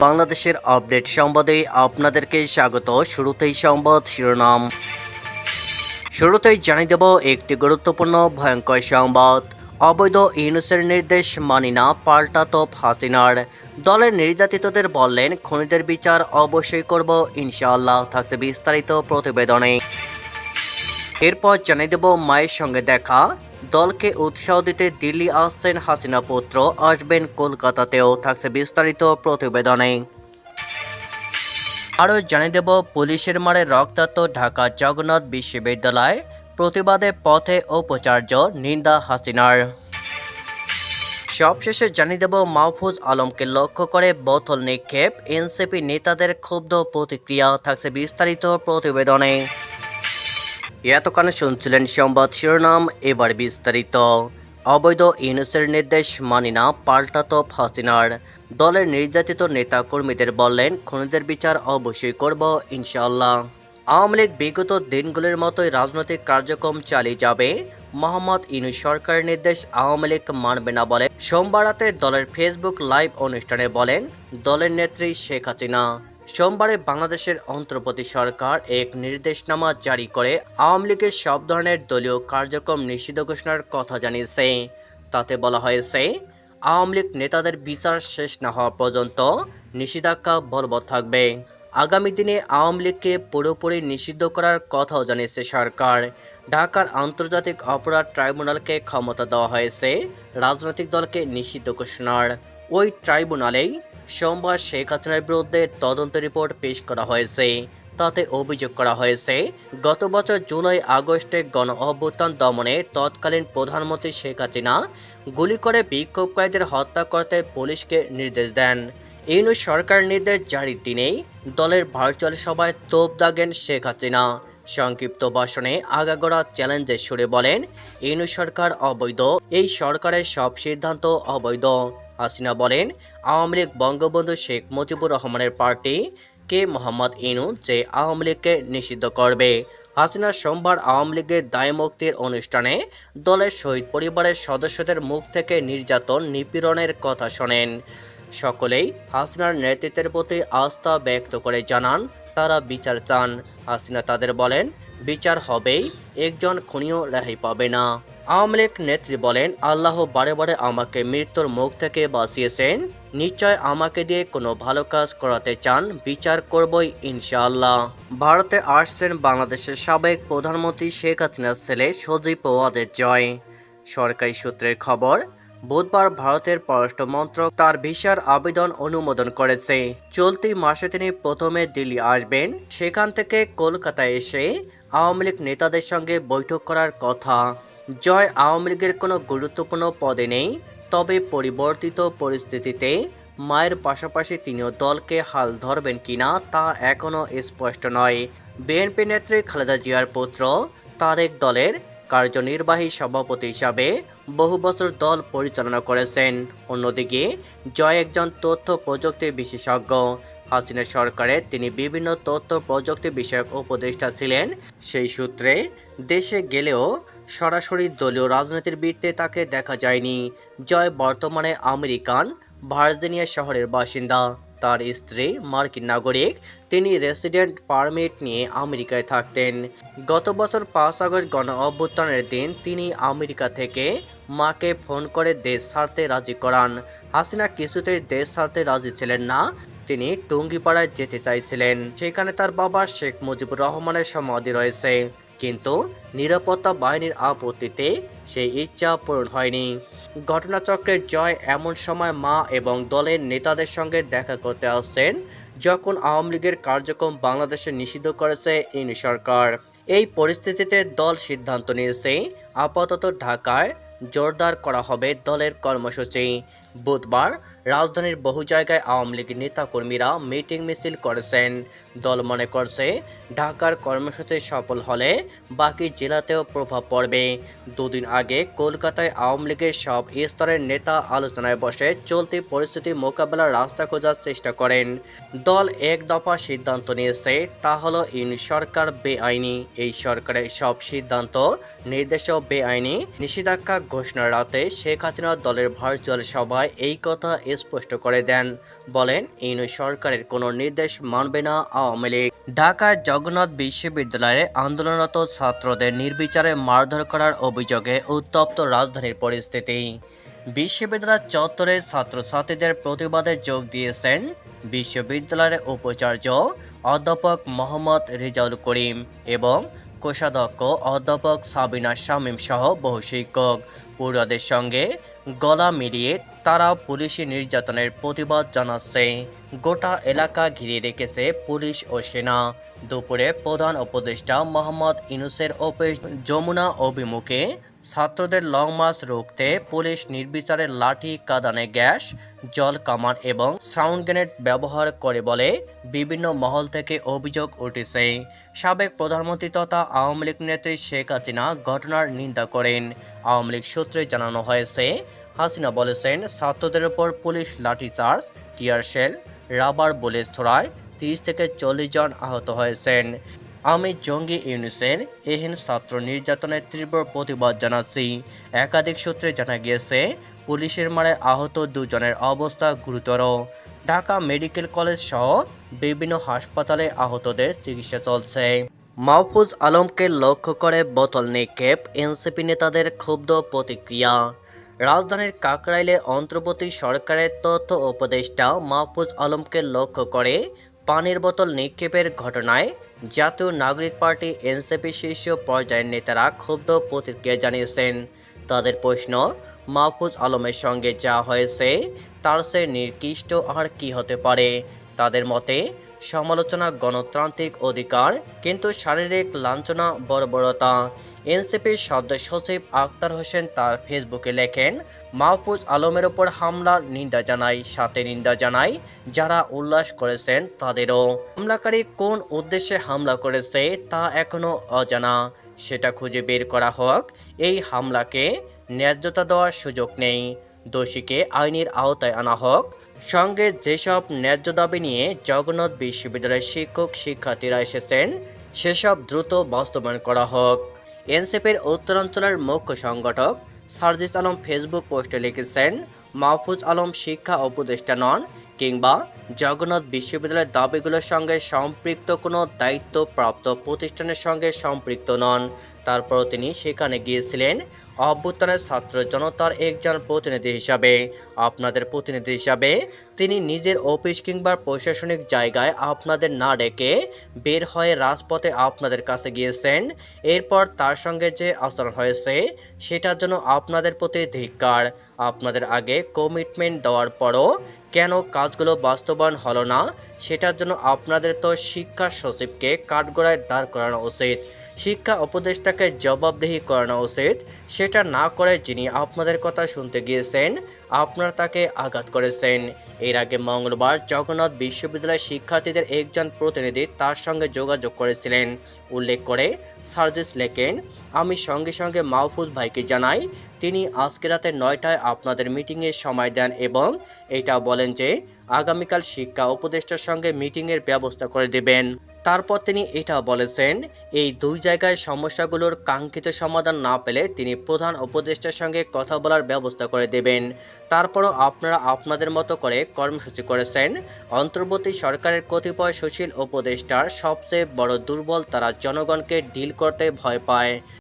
বাংলাদেশের আপডেট সংবাদে আপনাদেরকে স্বাগত। শুরুতেই সংবাদ শিরোনাম। শুরুতেই জানিয়ে দেব একটি গুরুত্বপূর্ণ ভয়ঙ্কর সংবাদ। অবৈধ ইউনুসের নির্দেশ মানি না পাল্টা তোপ হাসিনার। দলের নির্যাতিতদের বললেন, খুনিদের বিচার অবশ্যই করব, ইনশাআল্লাহ, থাকছে বিস্তারিত প্রতিবেদনে। এরপর জানিয়ে দেব মায়ের সঙ্গে দেখা। দলকে উৎসাহ দিতে দিল্লি আসছেন হাসিনা পুত্র। আসবেন কলকাতাতেও থাকছে বিস্তারিত প্রতিবেদনে। আরও জানিয়ে দেব, পুলিশের মারে রক্তাক্ত ঢাকা জগন্নাথ বিশ্ববিদ্যালয়। প্রতিবাদে পথে উপাচার্য নিন্দা হাসিনার। সবশেষে জানিয়ে দেব, মাহফুজ আলমকে লক্ষ্য করে বোতল নিক্ষেপ। এনসিপি নেতাদের ক্ষুব্ধ প্রতিক্রিয়া থাকছে বিস্তারিত প্রতিবেদনে। এতক্ষণ শুনছিলেন সংবাদ শিরোনাম, এবার বিস্তারিত। অবৈধ ইউনুসের নির্দেশ মানি না পাল্টাতো হাসিনার দলের নির্যাতিত নেতা কর্মীদের বললেন খুনিদের বিচার অবশ্যই করব ইনশাল্লাহ আওয়ামী লীগ বিগত দিনগুলির মতোই রাজনৈতিক কার্যক্রম চালিয়ে যাবে। মোহাম্মদ ইউনুস সরকারের নির্দেশ আওয়ামী লীগ মানবে না বলে সোমবার রাতে দলের ফেসবুক লাইভ অনুষ্ঠানে বলেন, দলের নেত্রী শেখ হাসিনা। সোমবারে বাংলাদেশের অন্তর্বর্তী সরকার এক নির্দেশনামা জারি করে আওয়ামী লীগের সব ধরনের দলীয় কার্যক্রম নিষিদ্ধ ঘোষণার কথা জানিয়েছে। তাতে বলা হয়েছে, আওয়ামী লীগ নেতাদের বিচার শেষ না হওয়া পর্যন্ত নিষেধাজ্ঞা বলবৎ থাকবে। আগামী দিনে আওয়ামী লীগকে পুরোপুরি নিষিদ্ধ করার কথাও জানিয়েছে সরকার। ঢাকার আন্তর্জাতিক অপরাধ ট্রাইব্যুনালকে ক্ষমতা দেওয়া হয়েছে, রাজনৈতিক দলকে নিষিদ্ধ ঘোষণার। ওই ট্রাইব্যুনালেই সোমবার শেখ হাসিনার বিরুদ্ধে তদন্ত রিপোর্ট পেশ করা হয়েছে। তাতে অভিযোগ করা হয়েছে, গত বছর জুলাই, আগস্টে গণ অভ্যুত্থান দমনে তৎকালীন প্রধানমন্ত্রী শেখ হাসিনা গুলি করে বিক্ষোভকারীদের হত্যা করতে পুলিশকে নির্দেশ দেন। ইউনু সরকার নির্দেশ জারির দিনেই দলের ভার্চুয়াল সভায় তোপ দাগেন শেখ হাসিনা। সংক্ষিপ্ত ভাষণে আগাগোড়া চ্যালেঞ্জের সুরে বলেন ইউনু সরকার অবৈধ, এই সরকারের সব সিদ্ধান্ত অবৈধ। হাসিনা বলেন, আওয়ামী লীগ বঙ্গবন্ধু শেখ মুজিবুর রহমানের পার্টি কে মোহাম্মদ ইনু যে আওয়ামী লীগকে নিষিদ্ধ করবে। হাসিনা সোমবার আওয়ামী লীগের দায়মুক্তির অনুষ্ঠানে দলের শহীদ পরিবারের সদস্যদের মুখ থেকে নির্যাতন, নিপীড়নের কথা শোনেন। সকলেই হাসিনার নেতৃত্বের প্রতি আস্থা ব্যক্ত করে জানান, তারা বিচার চান। হাসিনা তাদের বলেন, বিচার হবেই, একজন খুনিও রেহাই পাবে না। আওয়ামী লীগ নেত্রী বলেন, আল্লাহ বারে বারে আমাকে মৃত্যুর মুখ থেকে বাঁচিয়েছেন। নিশ্চয় আমাকে দিয়ে কোনো ভালো কাজ করাতে চান, বিচার করবই ইনশাআল্লাহ। ভারতে আসছেন বাংলাদেশের সাবেক প্রধানমন্ত্রী শেখ হাসিনার ছেলে সজীব ওয়াদের জয়। সরকারি সূত্রের খবর, বুধবার ভারতের পররাষ্ট্র মন্ত্রক তার ভিসার আবেদন অনুমোদন করেছে। চলতি মাসে তিনি প্রথমে দিল্লি আসবেন, সেখান থেকে কলকাতায় এসে আওয়ামী লীগ নেতাদের সঙ্গে বৈঠক করার কথা। জয় আওয়ামী লীগের কোনো গুরুত্বপূর্ণ পদে নেই, তবে পরিবর্তিত পরিস্থিতিতে মায়ের পাশাপাশি তিনিও দলকে হাল ধরবেন কিনা তা এখনও স্পষ্ট নয়। বিএনপি নেত্রী খালেদা জিয়ার পুত্র তারেক দলের কার্যনির্বাহী সভাপতি হিসাবে বহু বছর দল পরিচালনা করেছেন। অন্যদিকে, জয় একজন তথ্য প্রযুক্তি বিশেষজ্ঞ। হাসিনা সরকারে তিনি বিভিন্ন তথ্য প্রযুক্তি বিষয়ক উপদেষ্টা ছিলেন। সেই সূত্রে দেশে গেলেও সরাসরি দলীয় রাজনীতির বৃত্তে তাকে দেখা যায়নি। জয় বর্তমানে আমেরিকান ভার্জিনিয়া শহরের বাসিন্দা। তার স্ত্রী মার্কিন নাগরিক, তিনি রেসিডেন্ট পারমিট নিয়ে আমেরিকায় থাকতেন। গত বছর পাঁচ আগস্ট গণ অভ্যুত্থানের দিন তিনি আমেরিকা থেকে মাকে ফোন করে দেশ ছাড়তে রাজি করান। হাসিনা কিছুতেই দেশ ছাড়তে রাজি ছিলেন না, তিনি টুঙ্গিপাড়ায় যেতে চাইছিলেন। সেখানে তার বাবা শেখ মুজিবুর রহমানের সমাধি রয়েছে। কিন্তু নিরাপত্তা বাহিনীর আপত্তিতে সেই ইচ্ছা পূরণ হয়নি। ঘটনাচক্রের জয় এমন সময় মা এবং দলের নেতাদের সঙ্গে দেখা করতে আসছেন, যখন আওয়ামী লীগের কার্যক্রম বাংলাদেশে নিষিদ্ধ করেছে ইনি সরকার। এই পরিস্থিতিতে দল সিদ্ধান্ত নিয়েছে, আপাতত ঢাকায় জোরদার করা হবে দলের কর্মসূচি। বুধবার রাজধানীর বহু জায়গায় আওয়ামী লীগের নেতাকর্মীরা মিটিং মিছিল করেছেন। দল মনে করছে ঢাকার কর্মসূচি সফল হলে বাকি জেলাতেও প্রভাব পড়বে। দুদিন আগে কলকাতায় আওয়ামী লীগের সব স্তরের নেতা আলোচনায় বসে চলতি পরিস্থিতি মোকাবেলার রাস্তা খোঁজার চেষ্টা করেন। দল এক দফা সিদ্ধান্ত নিয়েছে, তা হলো ইন সরকার বেআইনি। এই সরকারের সব সিদ্ধান্ত, নির্দেশও বেআইনি। নিষেধাজ্ঞা ঘোষণার রাতে শেখ হাসিনা দলের ভার্চুয়াল সভায় এই কথা স্পষ্ট করে দেন, বলেন ইউনূস সরকারের কোনো নির্দেশ মানবে না আওয়ামী লীগ। ঢাকার জগন্নাথ বিশ্ববিদ্যালয়ে আন্দোলনরত ছাত্রদের নির্বিচারে মারধর করার অভিযোগে উত্তপ্ত রাজধানীর পরিস্থিতি। বিশ্ববিদ্যালয় চত্বরে ছাত্রছাত্রীদের প্রতিবাদে যোগ দিয়েছেন বিশ্ববিদ্যালয়ের উপাচার্য অধ্যাপক মোহাম্মদ রেজাউল করিম এবং কোষাধ্যক্ষ অধ্যাপক সাবিনা শামীম সহ বহু শিক্ষক। পড়ুয়াদের সঙ্গে গলা মিলিয়ে তারা পুলিশি নির্যাতনের প্রতিবাদ জানাচ্ছে। গোটা এলাকা ঘিরে রেখেছে পুলিশ ও সেনা। দুপুরে প্রধান উপদেষ্টা মোহাম্মদ ইনুসের অফিস যমুনা অভিমুখে ছাত্রদের লং মার্চ রুখতে পুলিশ নির্বিচারে লাঠি, কাদানে গ্যাস, জল কামান এবং সাউন্ড গ্রেনেড ব্যবহার করে বলে বিভিন্ন মহল থেকে অভিযোগ উঠেছে। সাবেক প্রধানমন্ত্রী তথা আওয়ামী লীগ নেত্রী শেখ হাসিনা ঘটনার নিন্দা করেন। আওয়ামী লীগ সূত্রে জানানো হয়েছে, হাসিনা বলেছেন, ছাত্রদের উপর police lathicharge tear shell, rubber, bullet ছোড়ায় তিরিশ থেকে চল্লিশ জন আহত হয়েছেন। আমি জঙ্গি ইউনিসের এহেন ছাত্র নির্যাতনের তীব্র প্রতিবাদ জানাচ্ছি। একাধিক সূত্রে জানা গিয়েছে, পুলিশের মারে আহত দুজনের অবস্থা গুরুতর। ঢাকা মেডিকেল কলেজ সহ বিভিন্ন হাসপাতালে আহতদের চিকিৎসা চলছে। মাহফুজ আলমকে লক্ষ্য করে বোতল নিক্ষেপ এনসিপি নেতাদের ক্ষুব্ধ প্রতিক্রিয়া। রাজধানীর কাকরাইলে অন্তর্বর্তী সরকারের তথ্য উপদেষ্টা মাহফুজ আলমকে লক্ষ্য করে পানির বোতল নিক্ষেপের ঘটনায় জাতীয় নাগরিক পার্টি এনসিপি শীর্ষ পর্যায়ের নেতারা ক্ষুব্ধ প্রতিক্রিয়া জানিয়েছেন। তাদের প্রশ্ন, মাহফুজ আলমের সঙ্গে যা হয়েছে, তার সে নির্দিষ্ট আর কি হতে পারে? তাদের মতে, সমালোচনা গণতান্ত্রিক অধিকার, কিন্তু শারীরিক লাঞ্ছনা, বর্বরতা। এনসিপির সদস্য সচিব আক্তার হোসেন তার ফেসবুকে লেখেন, মাহফুজ আলমের ওপর হামলার নিন্দা জানাই, সাথে নিন্দা জানাই, যারা উল্লাস করেছেন তাদেরও। হামলাকারী কোন উদ্দেশ্যে হামলা করেছে তা এখনও অজানা। সেটা খুঁজে বের করা হোক, এই হামলাকে ন্যায্যতা দেওয়ার সুযোগ নেই। দোষীকে আইনের আওতায় আনা হোক, সঙ্গে যেসব ন্যায্য দাবি নিয়ে জগন্নাথ বিশ্ববিদ্যালয়ের শিক্ষক শিক্ষার্থীরা এসেছেন, সেসব দ্রুত বাস্তবায়ন করা হোক। এনসিপির উত্তরাঞ্চলের মুখ্য সংগঠক সার্জিস আলম ফেসবুক পোস্টে লিখেছেন, মাহফুজ আলম শিক্ষা উপদেষ্টা নন কিংবা জগন্নাথ বিশ্ববিদ্যালয়ের দাবিগুলোর সঙ্গে সম্পৃক্ত কোনো দায়িত্বপ্রাপ্ত প্রতিষ্ঠানের সঙ্গে সম্পৃক্ত নন। তারপর তিনি সেখানে গিয়েছিলেন অভ্যুত্থানের ছাত্র জনতার একজন প্রতিনিধি হিসাবে। আপনাদের প্রতিনিধি হিসাবে তিনি নিজের অফিস কিংবা প্রশাসনিক জায়গায় আপনাদের না ডেকে বের হয়ে রাজপথে আপনাদের কাছে গিয়েছেন। এরপর তার সঙ্গে যে আচরণ হয়েছে, সেটার জন্য আপনাদের প্রতি ধিক্কার। আপনাদের আগে কমিটমেন্ট দেওয়ার পরও কেন কাজগুলো বাস্তবায়ন হলো না, সেটার জন্য আপনাদের তো শিক্ষা সচিবকে কাঠগড়ায় দাঁড় করানো উচিত। শিক্ষা উপদেষ্টাকে জবাবদিহি করানো উচিত, সেটা না করে যিনি আপনাদের কথা শুনতে গিয়েছেন, আপনারা তাকে আঘাত করেছেন। এর আগে মঙ্গলবার জগন্নাথ বিশ্ববিদ্যালয়ের শিক্ষার্থীদের একজন প্রতিনিধি তার সঙ্গে যোগাযোগ করেছিলেন। উল্লেখ করে সার্জিস লেখেন, আমি সঙ্গে সঙ্গে মাহফুজ ভাইকে জানাই, তিনি আজকে রাতে নয়টায় আপনাদের মিটিংয়ের সময় দেন এবং এটা বলেন যে, আগামীকাল শিক্ষা উপদেষ্টার সঙ্গে মিটিংয়ের ব্যবস্থা করে দেবেন। তারপর তিনি এটা বলেছেন, এই দুই জায়গায় সমস্যাগুলোর কাঙ্ক্ষিত সমাধান না পেলে তিনি প্রধান উপদেষ্টার সঙ্গে কথা বলার ব্যবস্থা করে দেবেন। তারপরও আপনারা আপনাদের মতো করে কর্মসূচি করেছেন। অন্তর্বর্তী সরকারের কতিপয় সুশীল উপদেষ্টার সবচেয়ে বড় দুর্বল তারা জনগণকে ডিল করতে ভয় পায়।